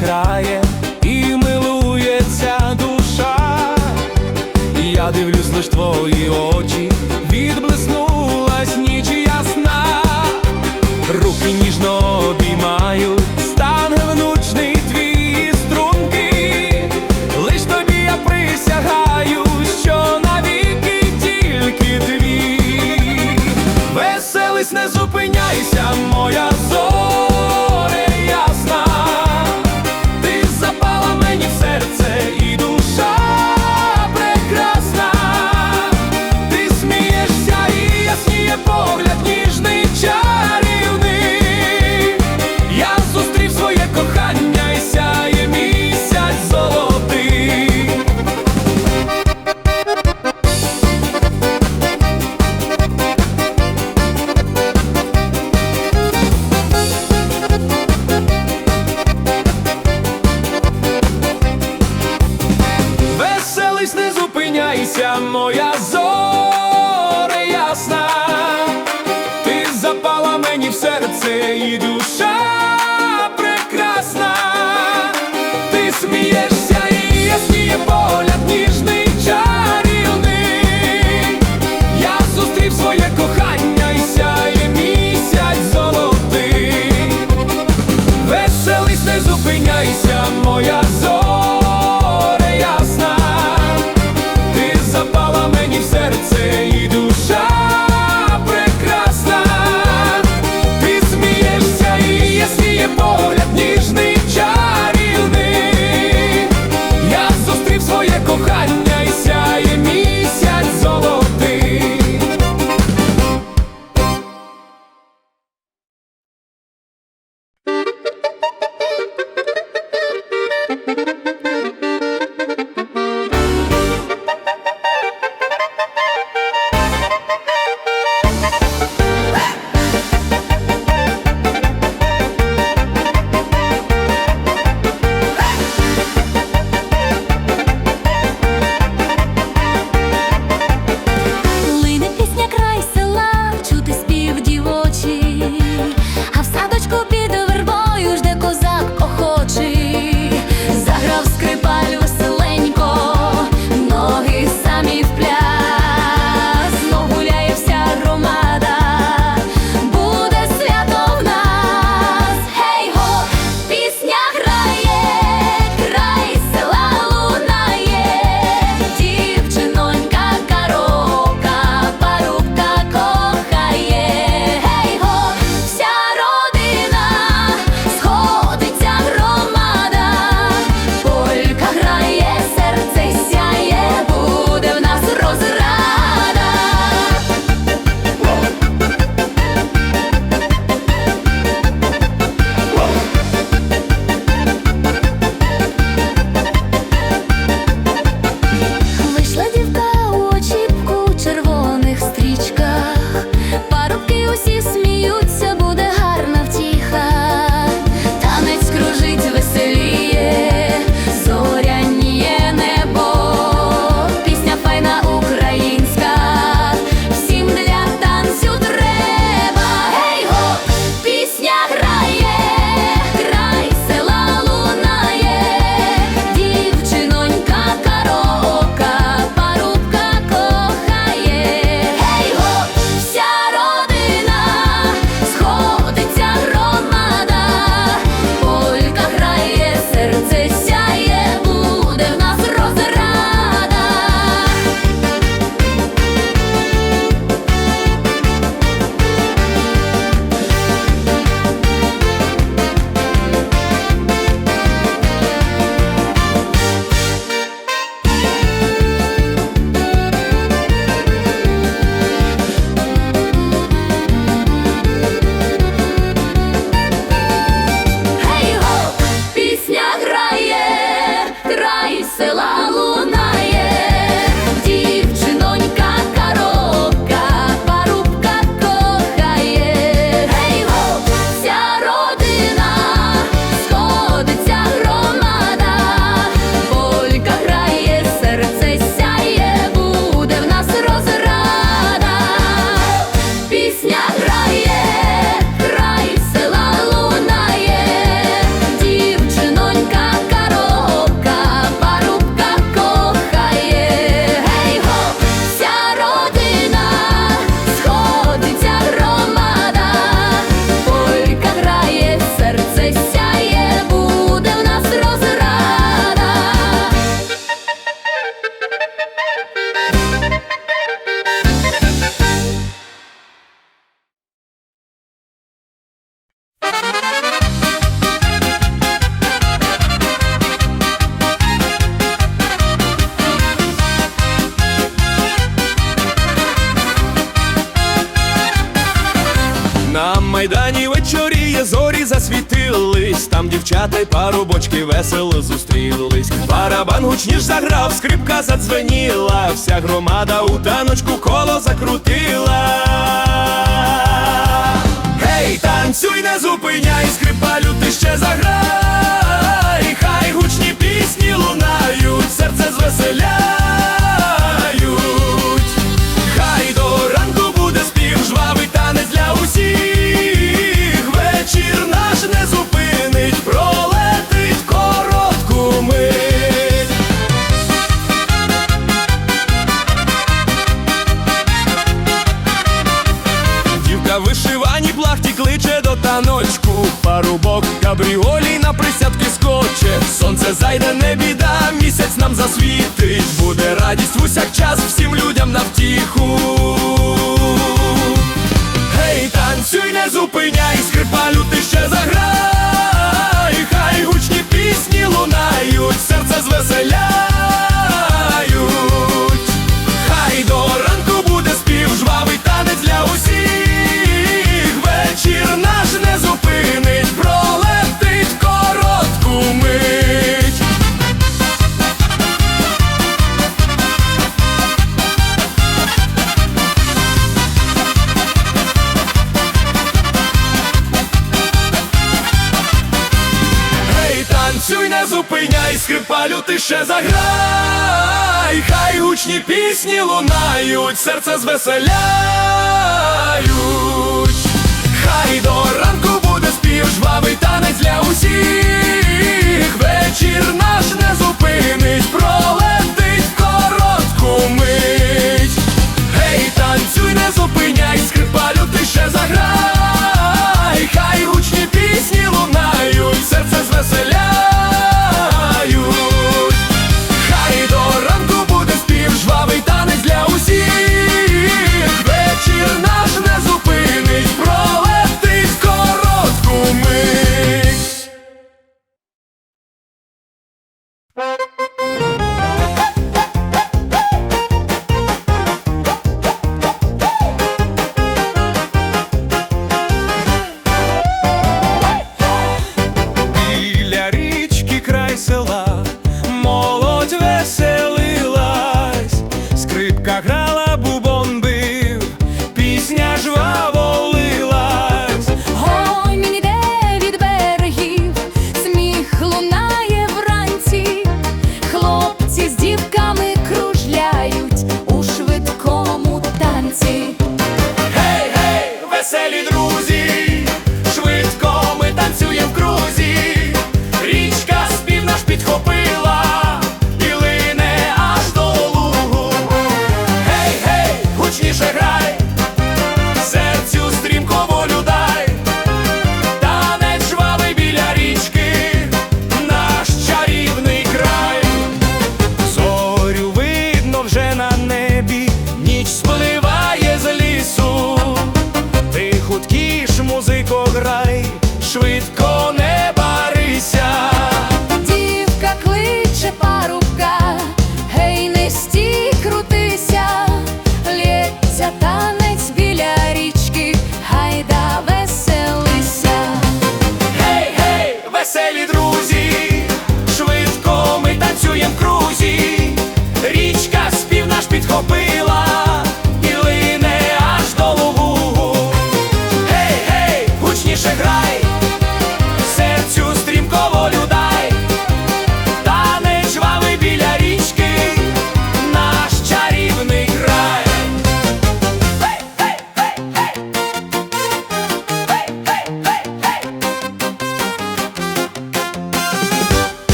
грає і милується душа, я дивлюсь лиш твої очі, відблиснулась ніч ясна, руки ніжно обіймаю, стан внучний твій струнки, лиш тобі я присягаю, що навіки тільки твій, веселись, не зупиняйся, моя зоря На майдані вечорі є зорі засвітились, там дівчата й парубочки весело зустрілись. Барабан гучніш заграв, скрипка задзвеніла, вся громада у таночку коло закрутила. Гей, танцюй, не зупиняй, скрипалю, ти ще заграй, хай гучні пісні лунають, серце звеселяє. Ночку, парубок кабріолі на присядки скоче. Сонце зайде, не біда, місяць нам засвітить, буде радість в усяк час. серце звеселяє. Тут кіш музико грай, швидко.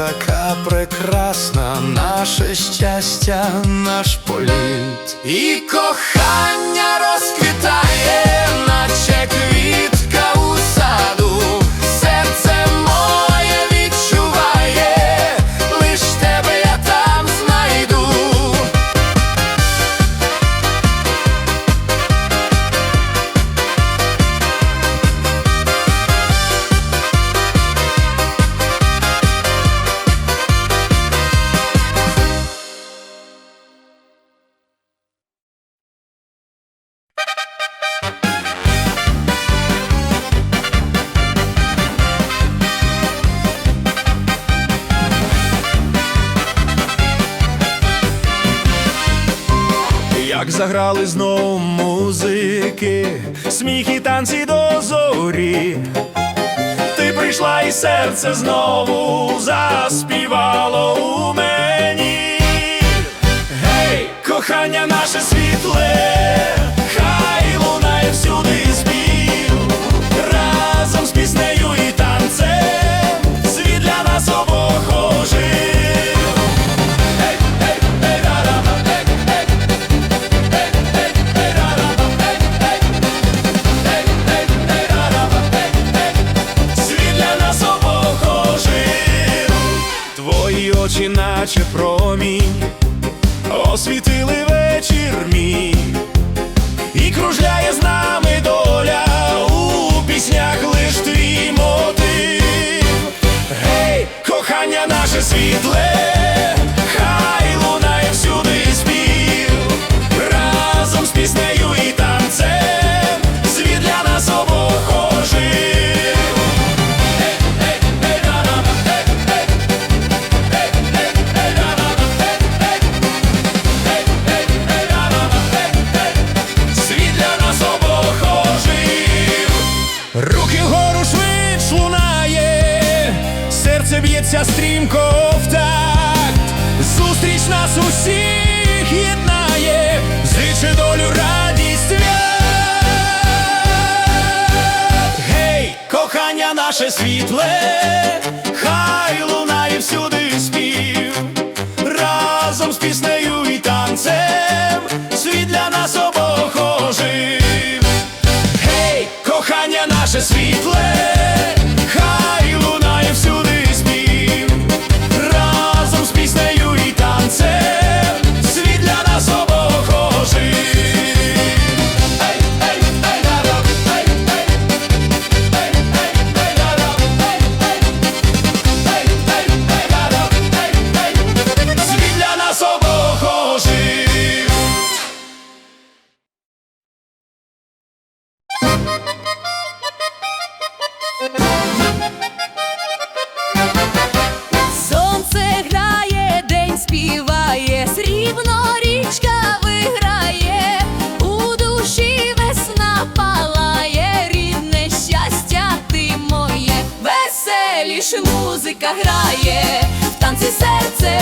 така прекрасна, наше щастя, наш політ і кохання. заграли знову музики, сміх і танці до зорі. Ти прийшла, і серце знову заспівало у мені. Гей, кохання наше світле. нас усіх єднає, зиче долю радість свят. Гей, кохання наше світле. музика грає, в танці серце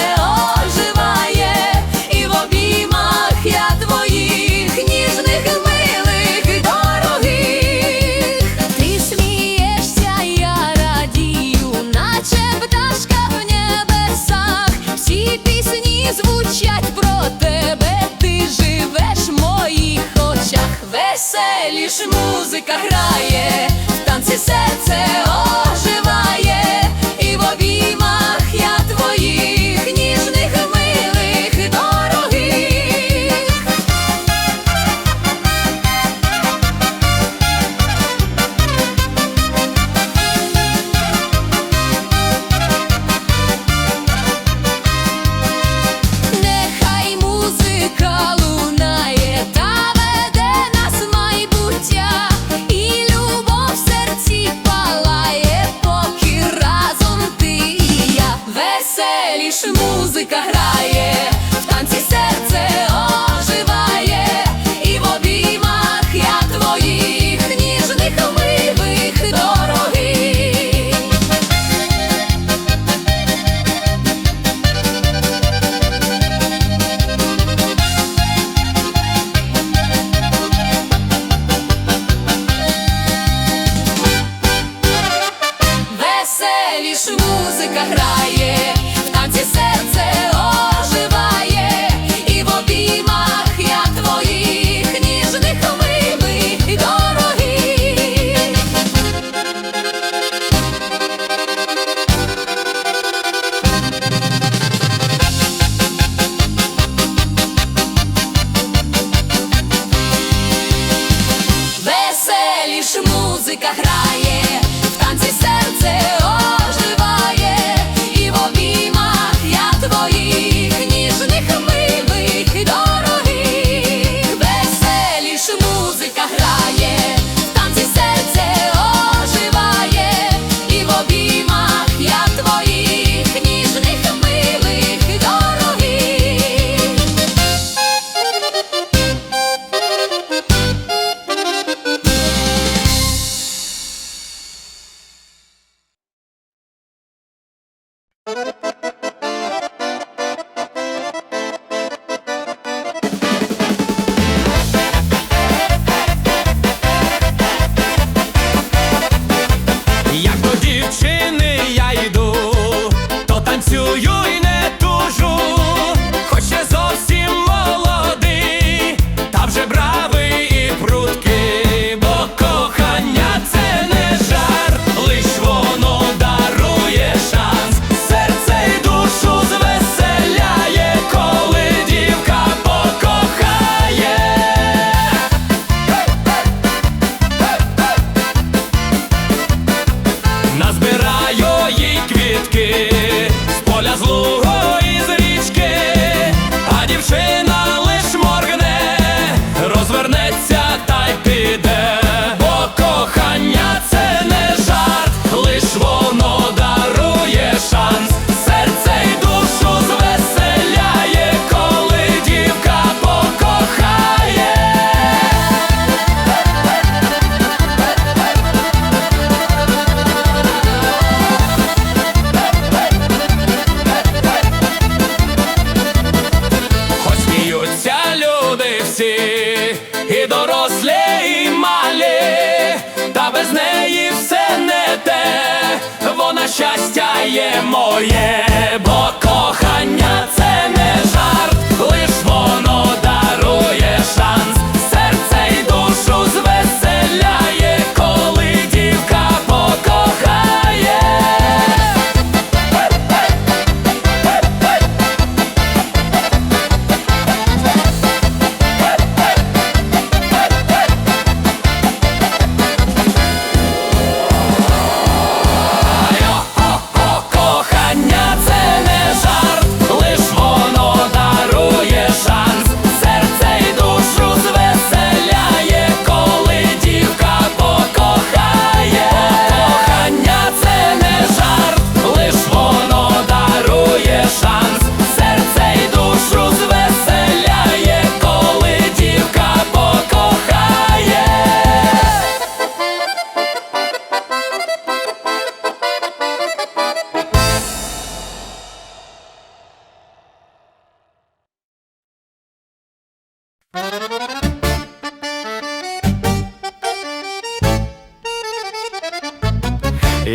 оживає, і в обіймах я твоїх ніжних милих дорогих. Ти смієшся, я радію, наче пташка в небесах. Всі пісні звучать про тебе, ти живеш в моїх очах, веселіш музика грає. в Танці серце оживає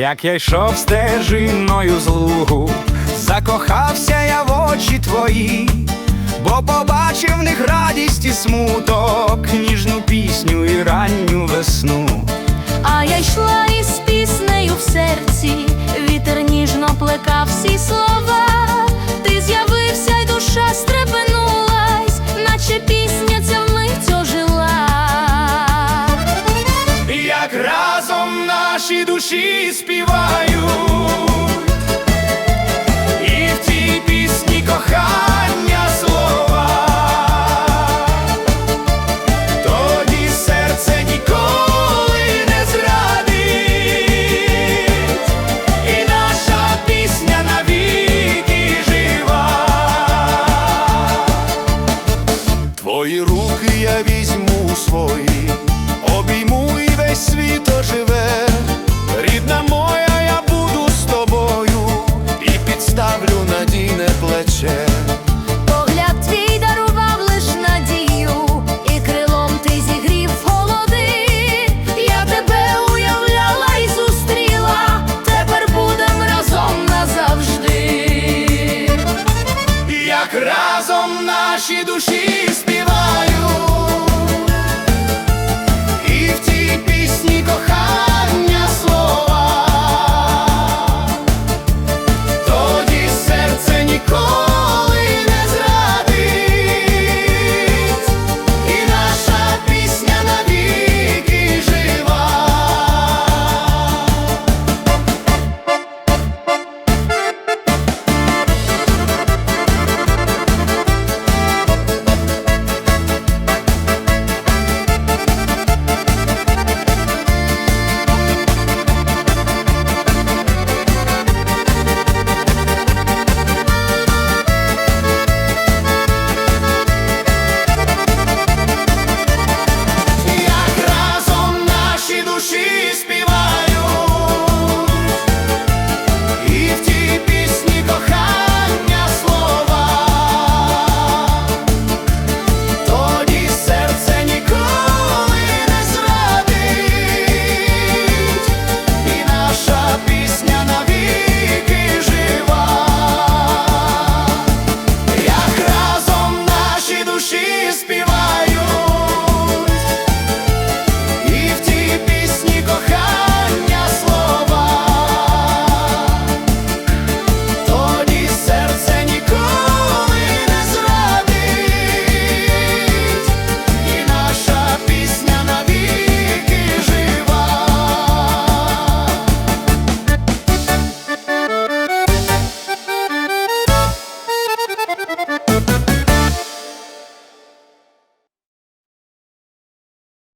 як я йшов стежиною з лугу, закохався я в очі твої, бо побачив в них радість і смуток, ніжну пісню і ранню весну. А я йшла із піснею в серці, вітер ніжно плекав всі слова, ти з'явився, й душа стрепенулась, наче пісня. нашій душі співають.